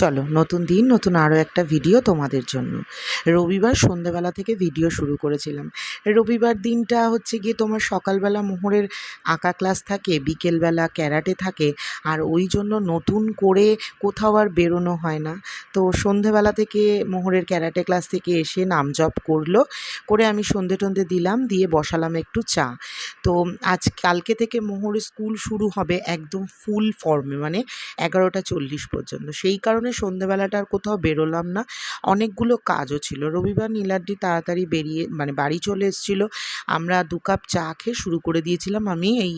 চলো, নতুন দিন, নতুন আরও একটা ভিডিও তোমাদের জন্য। রবিবার সন্ধেবেলা থেকে ভিডিও শুরু করেছিলাম। রবিবার দিনটা হচ্ছে গিয়ে তোমার সকালবেলা মোহরের আঁকা ক্লাস থাকে, বিকেলবেলা ক্যারাটে থাকে, আর ওই জন্য নতুন করে কোথাও আর বেরোনো হয় না। তো সন্ধেবেলা থেকে মোহরের ক্যারাটে ক্লাস থেকে এসে নাম জপ করল, করে আমি সন্ধে টন্ধে দিলাম, দিয়ে বসালাম একটু চা। তো আজ, কালকে থেকে মোহরের স্কুল শুরু হবে একদম ফুল ফর্মে মানে এগারোটা চল্লিশ পর্যন্ত। সেই কারণে সন্ধেবেলাটা আর কোথাও বেরোলাম না। অনেকগুলো কাজও ছিল। রবিবার নীলাদ্রি তাড়াতাড়ি বেরিয়ে মানে বাড়ি চলে এসেছিল। আমরা দু কাপ চা খেয়ে শুরু করে দিয়েছিলাম আমি এই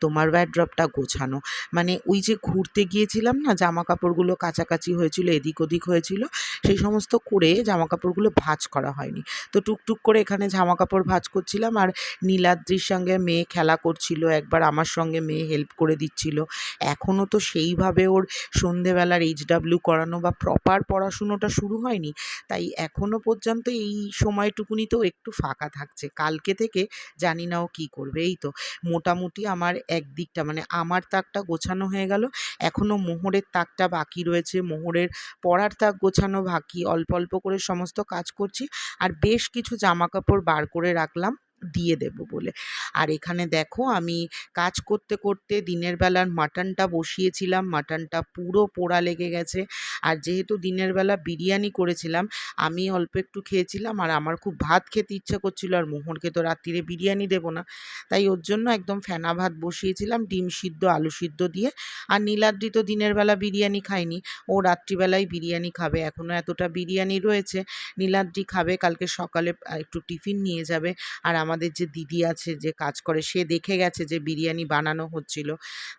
তোমার ওয়্যারড্রপটা গোছানো। মানে ওই যে ঘুরতে গিয়েছিলাম না জামা কাপড়গুলো কাছাকাছি হয়েছিল, এদিক ওদিক হয়েছিল, সেই সমস্ত করে জামা কাপড়গুলো ভাঁজ করা হয়নি। তো টুকটুক করে এখানে জামা কাপড় ভাঁজ করছিলাম আর নীলাদ্রির সঙ্গে মেয়ে খেলা করছিল, একবার আমার সঙ্গে মেয়ে হেল্প করে দিচ্ছিল। এখনও তো সেইভাবে ওর সন্ধেবেলার এইচ এইচডাব্লিউ করানো বা প্রপার পড়াশুনোটা শুরু হয়নি, তাই এখনও পর্যন্ত এই সময়টুকুনি তো একটু ফাঁকা থাকছে। কালকে থেকে জানি না ও কী করবে, এই তো মোটামুটি আমার একদিকটা মানে আমার তাকটা গোছানো হয়ে গেল এখনও মোহরের তাকটা বাকি রয়েছে, মোহরের পড়ার তাক গোছানো বাকি, অল্প অল্প করে সমস্ত কাজ করছি, আর বেশ কিছু জামা কাপড় বার করে রাখলাম। দিয়ে দেব বলে। আর এখানে দেখো আমি কাজ করতে করতে দিনের বেলার মাটনটা বসিয়েছিলাম, মাটনটা পুরো পোড়া লেগে গেছে। আর যেহেতু দিনের বেলা বিরিয়ানি করেছিলাম, আমি অল্প একটু খেয়েছিলাম আর আমার খুব ভাত খেতে ইচ্ছা করছিল আর মোহরকে তো রাত্রিরে বিরিয়ানি দেবো না। তাই ওর জন্য একদম ফেনা ভাত বসিয়েছিলাম, ডিম সিদ্ধ, আলু সিদ্ধ দিয়ে। আর নীলাদ্রি তো দিনের বেলা বিরিয়ানি খায়নি, ও রাত্রিবেলায় বিরিয়ানি খাবে। এখনও এতটা বিরিয়ানি রয়েছে, নীলাদ্রি খাবে, কালকে সকালে একটু টিফিন নিয়ে যাবে। আর আমাদের যে দিদি আছে, যে কাজ করে, সে দেখে গেছে যে বিরিয়ানি বানানো হচ্ছিল।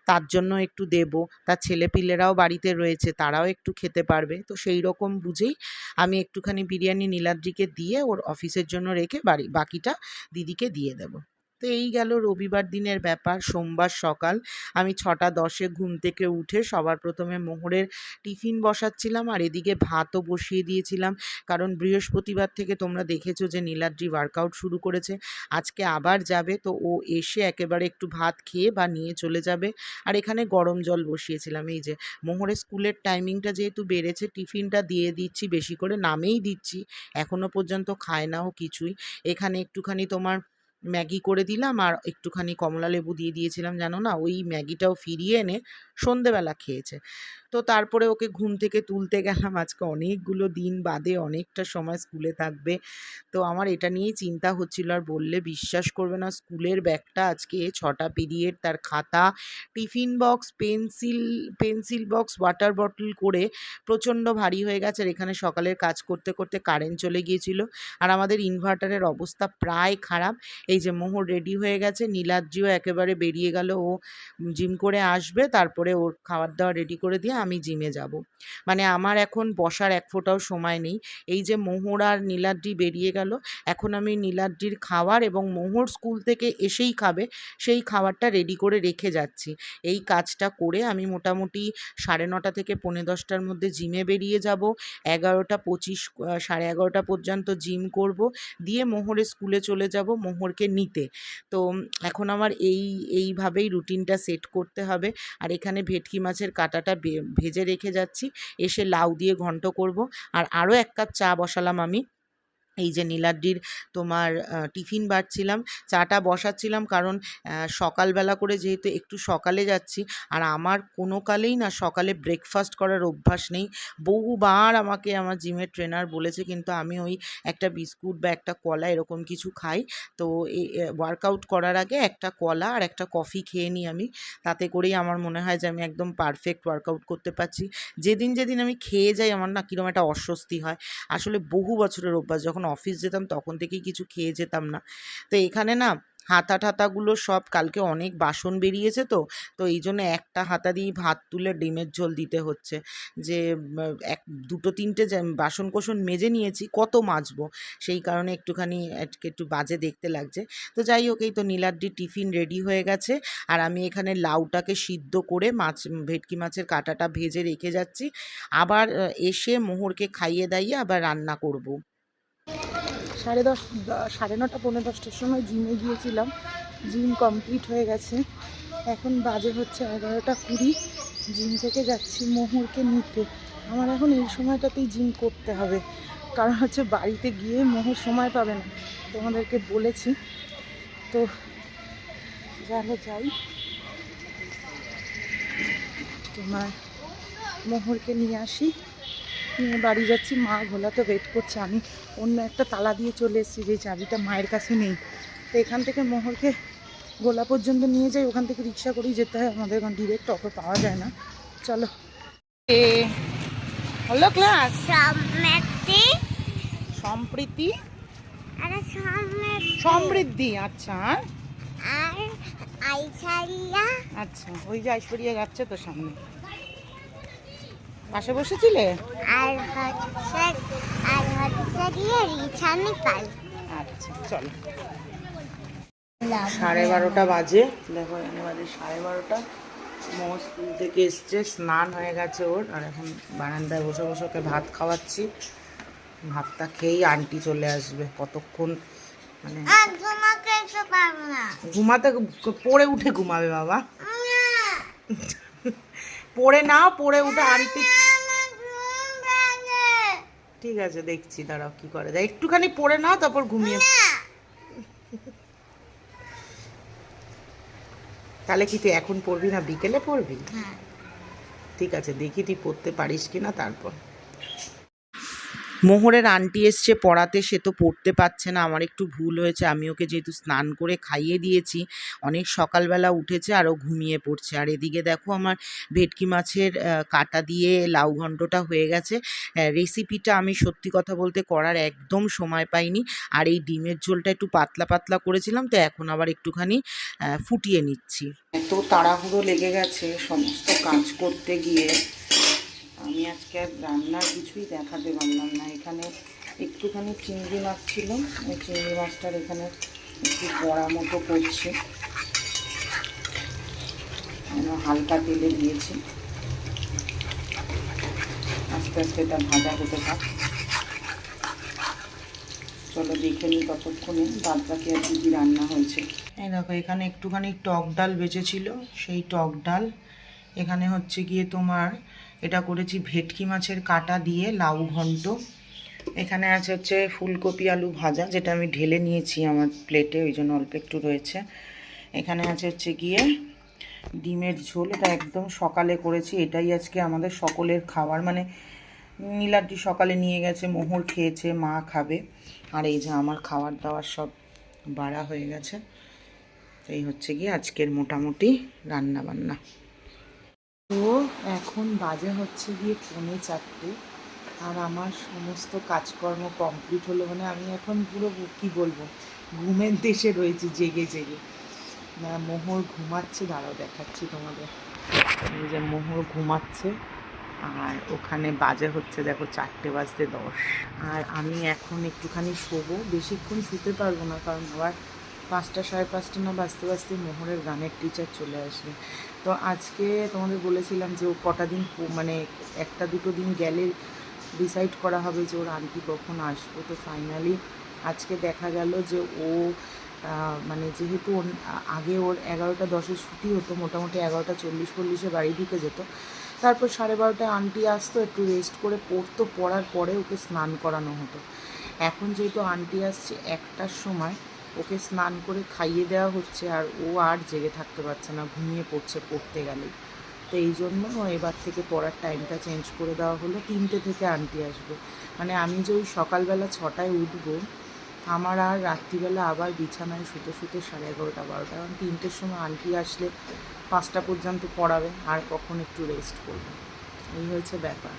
তার জন্য একটু দেব। তার ছেলেপিলেরাও বাড়িতে রয়েছে, তারাও একটু খেতে পারবে। তো সেই রকম বুঝেই আমি একটুখানি বিরিয়ানি নীলাদ্রিকে দিয়ে ওর অফিসের জন্য রেখে বাড়ি, বাকিটা দিদিকে দিয়ে দেবো। তো এই গেল রবিবার দিনের ব্যাপার। সোমবার সকাল আমি ছটা দশে ঘুম থেকে উঠে সবার প্রথমে মোহরের টিফিন বসাচ্ছিলাম আর এদিকে ভাতও বসিয়ে দিয়েছিলাম। কারণ বৃহস্পতিবার থেকে তোমরা দেখেছ যে নীলাদ্রি ওয়ার্কআউট শুরু করেছে। আজকে আবার যাবে তো ও এসে একেবারে একটু ভাত খেয়ে বা নিয়ে চলে যাবে। আর এখানে গরম জল বসিয়েছিলাম। এই যে মোহরের স্কুলের টাইমিংটা যেহেতু বেড়েছে, টিফিনটা দিয়ে দিচ্ছি, বেশি করে নামেই দিচ্ছি। এখনও পর্যন্ত খায় না ও কিছুই। এখানে একটুখানি তোমার ম্যাগি করে দিলাম আর একটুখানি কমলা লেবু দিয়ে দিয়েছিলাম, জানো না? ওই ম্যাগিটাও ফিরিয়ে এনে সন্ধেবেলা খেয়েছে। তো তারপরে ওকে ঘুম থেকে তুলতে গেলাম। আজকে অনেকগুলো দিন বাদে অনেকটা সময় স্কুলে থাকবে। তো আমার এটা নিয়েই চিন্তা হচ্ছিল আর বললে বিশ্বাস করবে না, স্কুলের ব্যাগটা আজকে ছটা পিরিয়ড, তার খাতা, tiffin box, pencil pencil box, water bottle করে প্রচণ্ড ভারী হয়ে গেছে আর এখানে সকালের কাজ করতে করতে কারেন্ট চলে গিয়েছিল। আর আমাদের ইনভার্টারের অবস্থা প্রায় খারাপ। এই যে মোহর রেডি হয়ে গেছে, নীলাদ্রিও একেবারে বেরিয়ে গেল। ও জিম করে আসবে, তারপরে ওর খাবার দাবার রেডি করে দিয়ে আমি জিমে যাব। মানে আমার এখন বসার এক ফোঁটাও সময় নেই। এই যে মোহর আর নীলাদ্রি বেরিয়ে গেল, এখন আমি নীলাদ্রির খাবার এবং মোহর স্কুল থেকে এসেই খাবে, সেই খাবারটা রেডি করে রেখে যাচ্ছি। এই কাজটা করে আমি মোটামুটি সাড়ে নটা থেকে পৌনে দশটার মধ্যে জিমে বেরিয়ে যাব। এগারোটা পঁচিশ সাড়ে এগারোটা পর্যন্ত জিম করব। দিয়ে মোহরে স্কুলে চলে যাব, মোহরকে নিতে। তো এখন আমার এই, এইভাবেই রুটিনটা সেট করতে হবে। আর এখানে ভেটকি মাছের কাঁটাটা ভেজে রেখে যাচ্ছি। এসে লাউ দিয়ে ঘন্ট করব। আর আরও এক কাপ চা বসালাম আমি। এই যে নীলাদ্রির তোমার টিফিন বাড়ছিলাম, চাটা বসাচ্ছিলাম কারণ সকালবেলা করে যেহেতু একটু সকালে যাচ্ছি, আর আমার কোনো কালেই না সকালে ব্রেকফাস্ট করার অভ্যাস নেই। বহুবার আমাকে আমার জিমের ট্রেনার বলেছে কিন্তু আমি ওই একটা বিস্কুট বা একটা কলা এরকম কিছু খাই। তো ওয়ার্কআউট করার আগে একটা কলা আর একটা কফি খেয়ে নিই আমি। তাতে করেই আমার মনে হয় যে আমি একদম পারফেক্ট ওয়ার্কআউট করতে পারছি। যেদিন যেদিন আমি খেয়ে যাই আমার না কীরকম একটা অস্বস্তি হয়। আসলে বহু বছরের অভ্যাস, যখন অফিস যেতাম, তখন থেকেই কিছু খেয়ে যেতাম না। তো এখানে না, হাতা ঠাতাগুলো সব কালকে অনেক বাসন বেরিয়েছে তো তো এই জন্য একটা হাতা দিয়েই ভাত তুলে ডিমের ঝোল দিতে হচ্ছে। যে এক, দুটো, তিনটে বাসন কোসন মেজে নিয়েছি, কত মাজবো? সেই কারণে একটুখানি একটু বাজে দেখতে লাগছে। তো যাই হোক, এই তো নীলাদ্রি টিফিন রেডি হয়ে গেছে। আর আমি এখানে লাউটাকে সিদ্ধ করে মাছ, ভেটকি মাছের কাঁটাটা ভেজে রেখে যাচ্ছি। আবার এসে মোহরকে খাইয়ে দাইয়ে আবার রান্না করব। সাড়ে দশ, সাড়ে নটা, পৌনে দশটার সময় জিমে গিয়েছিলাম। জিম কমপ্লিট হয়ে গেছে। এখন বাজে হচ্ছে এগারোটা কুড়ি। জিম থেকে যাচ্ছি মোহরকে নিতে। আমার এখন এই সময়টাতেই জিম করতে হবে। কারণ হচ্ছে বাড়িতে গিয়ে মোহর সময় পাবে না। তোমাদেরকে বলেছি। তো যারা যাই। তোমার মোহরকে নিয়ে আসি। নিয়ে বাড়ি যাচ্ছি। মা ঘোলাতে ওয়েট করছে। আমি অন্য একটা তালা দিয়ে চলে এসেছি যে চাবিটা মায়ের কাছে নেই। তো এখান থেকে মোহরকে গোলা পর্যন্ত নিয়ে যাই। ওখান থেকে রিক্সা করেই যেতে হয়। আমাদের এখন ডিরেক্ট অটো পাওয়া যায় না। চলো। হলো ক্লাস সম্প্রীতি। আর সমৃদ্ধি সমৃদ্ধি আচ্ছা। আর? আচ্ছা ওই যে ঐশ্বরিয়া যাচ্ছে তো সামনে। পাশে বসেছিলে? আর হচ্ছে আর হচ্ছে গিয়ে পাল আচ্ছা চলো। সাড়ে বারোটা বাজে। দেখো এখানে বাজে সাড়ে বারোটা। মো স্কুল থেকে এসছে স্নান হয়ে গেছে ওর। আর এখন বারান্দায় বসে বসে ওকে ভাত খাওয়াচ্ছি। ভাতটা খেয়েই আন্টি চলে আসবে কতক্ষণ মানে না। ঘুমাতে পড়ে উঠে ঘুমাবে বাবা। পড়ে নাও পড়ে উঠে আন্টি। ঠিক আছে দেখছি দাঁড়াও কি করে যায়। একটুখানি পড়ে নাও তারপর ঘুমিয়ে তাহলে কি তুই এখন পড়বি না? বিকেলে পড়বি? হ্যাঁ। ঠিক আছে দেখি তুই পড়তে পারিস কিনা তারপর। মোহরের আন্টি এসছে পড়াতে, সে তো পড়তে পারছে না, আমার একটু ভুল হয়েছে, আমি ওকে যেহেতু স্নান করে খাইয়ে দিয়েছি, অনেক সকালবেলা উঠেছে আরও ঘুমিয়ে পড়ছে। আর এদিকে দেখো আমার ভেটকি মাছের কাটা দিয়ে লাউ ঘণ্টটা হয়ে গেছে। রেসিপিটা আমি সত্যি কথা বলতে করার একদম সময় পাইনি। আর এই ডিমের ঝোলটা একটু পাতলা পাতলা করেছিলাম, তো এখন আবার একটুখানি ফুটিয়ে নিচ্ছি। এত তাড়াহুড়ো লেগে গেছে, সমস্ত কাজ করতে গিয়ে। আজকে আর রান্নার কিছুই দেখাতে পারলাম না। এখানে একটুখানি চিংড়ি মাছ ছিল। ওই চিংড়ি মাছটার এখানে একটু বড়া মতো করছি। হালকা তেলে দিয়েছি। আস্তে আস্তে এটা ভাজা হতে থাক। চলো দেখে নিই ততক্ষণে বাদ বাকি আর কী রান্না হয়েছে। এই দেখো, এখানে একটুখানি টক ডাল বেঁচেছিল। সেই টক ডাল এখানে হচ্ছে গিয়ে তোমার এটা করেছি ভেটকি মাছের কাটা দিয়ে লাউ ঘন্ট। এখানে আছে হচ্ছে ফুলকপি আলু ভাজা, যেটা আমি ঢেলে নিয়েছি আমার প্লেটে, ওই জন্য অল্প একটু রয়েছে। এখানে আছে হচ্ছে গিয়ে ডিমের ঝোল, এটা একদম সকালে করেছি, এটাই আজকে আমাদের সকলের খাবার। মানে নীলাদ্রি সকালে নিয়ে গেছে, মোহর খেয়েছে, মা খাবে। আর এই যে আমার খাবার দাবার সব বাড়া হয়ে গেছে। এই হচ্ছে গিয়ে আজকের মোটামুটি রান্না বান্না তো এখন বাজে হচ্ছে গিয়ে পৌনে চারটে আর আমার সমস্ত কাজকর্ম কমপ্লিট হলো মানে আমি এখন পুরো কি বলব, ঘুমের দেশে রয়েছি জেগে জেগে। না, মোহর ঘুমাচ্ছে, দাঁড়াও দেখাচ্ছি তোমাদের। এই যে মোহর ঘুমাচ্ছে আর ওখানে বাজে হচ্ছে দেখো চারটে বাজতে দশ। আর আমি এখন একটুখানি শোবো, বেশিক্ষণ শুতে পারব না কারণ আবার পাঁচটা সাড়ে পাঁচটা না বাঁচতে বাজতে মোহরের গানের টিচার চলে আসবে। তো আজকে তোমাদের বলেছিলাম যে ও কটা দিন মানে একটা দুটো দিন গেলে ডিসাইড করা হবে যে ওর আন্টি কখন আসব। তো ফাইনালি আজকে দেখা গেল যে ও মানে যেহেতু আগে ওর এগারোটা দশে ছুটি হতো, মোটামুটি এগারোটা চল্লিশ চল্লিশে বাড়ি ঢুকে যেত। তারপর সাড়ে বারোটায় আন্টি আসতো, একটু রেস্ট করে পড়তো, পড়ার পরে ওকে স্নান করানো হতো। এখন যেহেতু আন্টি আসছে একটার সময় ওকে স্নান করে খাইয়ে দেওয়া হচ্ছে আর ও আর জেগে থাকতে পারছে না, ঘুমিয়ে পড়ছে পড়তে গেলেই। তো এই জন্য এবার থেকে পড়ার টাইমটা চেঞ্জ করে দেওয়া হলো, তিনটে থেকে আন্টি আসবে। মানে আমি যে ওই সকালবেলা ছটায় উঠবো, আমার আর রাত্রিবেলা আবার বিছানায় শুতে শুতে সাড়ে এগারোটা, বারোটা, কারণ তিনটের সময় আন্টি আসলে পাঁচটা পর্যন্ত পড়াবে, আর কখন একটু রেস্ট করবে। এই হয়েছে ব্যাপার।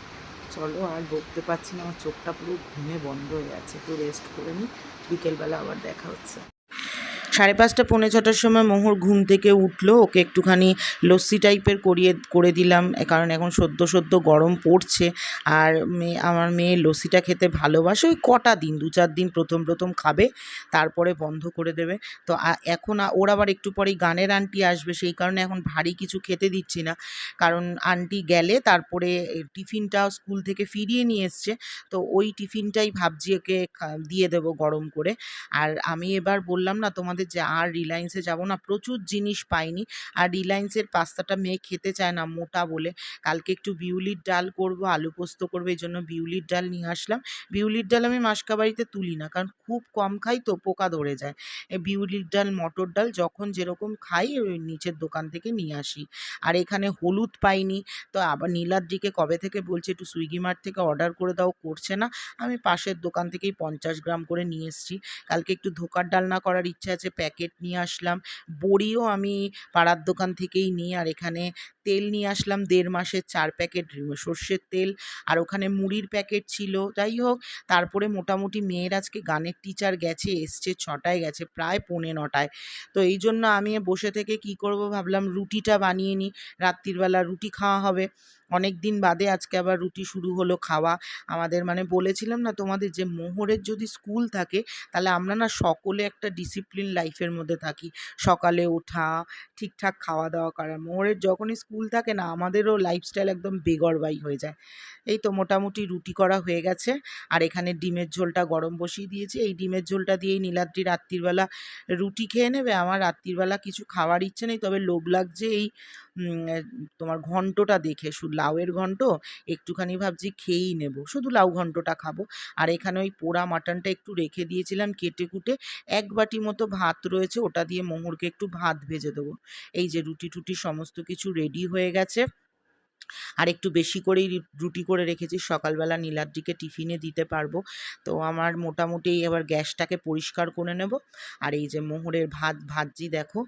চলো আর বকতে পারছি না, আমার চোখটা পুরো ঘুমে বন্ধ হয়ে আছে, একটু রেস্ট করে নিই। বিকেলবেলা আবার দেখা হচ্ছে। সাড়ে পাঁচটা, পৌনে ছটার সময় মোহর ঘুম থেকে উঠল। ওকে একটুখানি লস্যি টাইপের করিয়ে, করে দিলাম কারণ এখন সদ্য সদ্য গরম পড়ছে। আর মেয়ে, আমার মেয়ে লস্যিটা খেতে ভালোবাসে। ওই কটা দিন, দু চার দিন প্রথম প্রথম খাবে, তারপরে বন্ধ করে দেবে। তো এখন ওর আবার একটু পরেই গানের আন্টি আসবে, সেই কারণে এখন ভারী কিছু খেতে দিচ্ছি না। কারণ আন্টি গেলে তারপরে টিফিনটা স্কুল থেকে ফিরিয়ে নিয়ে এসছে। তো ওই টিফিনটাই ভাবছি ওকে দিয়ে দেবো গরম করে। আর আমি এবার বললাম, না, তোমাদের যে আর রিলায়েন্সে যাব না, প্রচুর জিনিস পাইনি। আর রিলায়েন্সের পাস্তাটা মেয়ে খেতে চায় না, মোটা বলে। কালকে একটু বিউলির ডাল করব, আলু পোস্ত করব, এই জন্য বিউলির ডাল নিয়ে আসলাম। বিউলির ডাল আমি মাসকাবাড়িতে তুলি না, কারণ খুব কম খাই তো পোকা ধরে যায়। বিউলির ডাল, মটর ডাল যখন যেরকম খাই নিচের দোকান থেকে নিয়ে আসি। আর এখানে হলুদ পাইনি, তো আবার নীলাদ্রিকে কবে থেকে বলছে, একটু সুইগি মার্ট থেকে অর্ডার করে দাও, করছে না। আমি পাশের দোকান থেকেই পঞ্চাশ গ্রাম করে নিয়ে এসেছি। কালকে একটু ধোকার ডালনা করার ইচ্ছা আছে প্যাকেট নিয়ে আসলাম। বড়িও আমি পাড়ার দোকান থেকেই নিই আর এখানে তেল নিয়ে আসলাম, দেড় মাসের, চার প্যাকেট সর্ষের তেল আর ওখানে মুড়ির প্যাকেট ছিল। যাই হোক, তারপরে মোটামুটি মেয়ের আজকে গানের টিচার গেছে, এসছে, ছটায় গেছে, প্রায় পৌনে নটায়। তো এই জন্য আমি বসে থেকে কি করব ভাবলাম রুটিটা বানিয়ে নিই। রাত্রিবেলা রুটি খাওয়া হবে। অনেক দিন বাদে আজকে আবার রুটি শুরু হলো খাওয়া। আমাদের মানে বলেছিলাম না তোমাদের যে মোহরের যদি স্কুল থাকে, তাহলে আমরা না সকলে একটা ডিসিপ্লিন লাইফের মধ্যে থাকি। সকালে ওঠা, ঠিকঠাক খাওয়া দাওয়া করা। মোহরের যখনই স্কুল থাকে না, আমাদেরও লাইফস্টাইল একদম বেগরবাই হয়ে যায়। এই তো মোটামুটি রুটি করা হয়ে গেছে, আর এখানে ডিমের ঝোলটা গরম বসিয়ে দিয়েছি। এই ডিমের ঝোলটা দিয়েই নীলাদ্রি রাত্রিবেলা রুটি খেয়ে নেবে। আমার রাত্রিবেলা কিছু খাওয়ার ইচ্ছে নেই, তবে লোভ লাগছে এই তোমার ঘন্টটা দেখে। শুধু লাউয়ের ঘন্ট একটুখানি ভাবছি খেয়েই নেব। শুধু লাউ ঘন্টটা খাব। আর এখানে ওই পোড়া মাটনটা একটু রেখে দিয়েছিলাম কেটে কুটে। এক বাটি মতো ভাত রয়েছে, ওটা দিয়ে মোহরকে একটু ভাত ভেজে দেবো। এই যে রুটি টুটি সমস্ত কিছু রেডি হয়ে গেছে। আর একটু বেশি করেই রুটি করে রেখেছি। সকালবেলা নীলাদ্রিকে টিফিনে দিতে পারব। তো আমার মোটামুটি এবার গ্যাসটাকে পরিষ্কার করে নেব। আর এই যে মোহরের ভাত ভাজি দেখো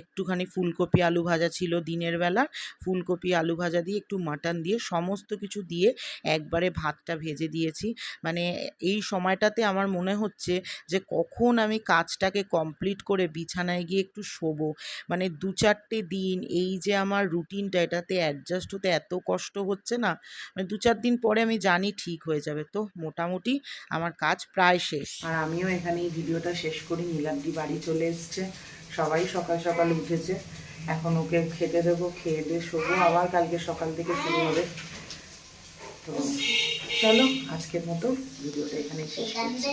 একটুখানি ফুলকপি আলু ভাজা ছিল দিনের বেলা ফুলকপি আলু ভাজা দিয়ে একটু মাটন দিয়ে সমস্ত কিছু দিয়ে একবারে ভাতটা ভেজে দিয়েছি। মানে এই সময়টাতে আমার মনে হচ্ছে যে কখন আমি কাজটাকে কমপ্লিট করে বিছানায় গিয়ে একটু শোবো। মানে দু চারটে দিন এই যে আমার রুটিনটা এটাতে অ্যাডজাস্ট হতে এত কষ্ট হচ্ছে না মানে দু চার দিন পরে আমি জানি ঠিক হয়ে যাবে। তো মোটামুটি আমার কাজ প্রায় শেষ। আর আমিও এখানে এই ভিডিওটা শেষ করি নীলাদ্রি বাড়ি চলে এসছে সবাই সকাল সকাল উঠেছে। এখন ওকে খেতে দেবো খেয়ে দিয়ে শোবো আবার কালকে সকাল থেকে শুরু হবে। তো চলো আজকের মতো ভিডিওটা এখানে শেষ করছি।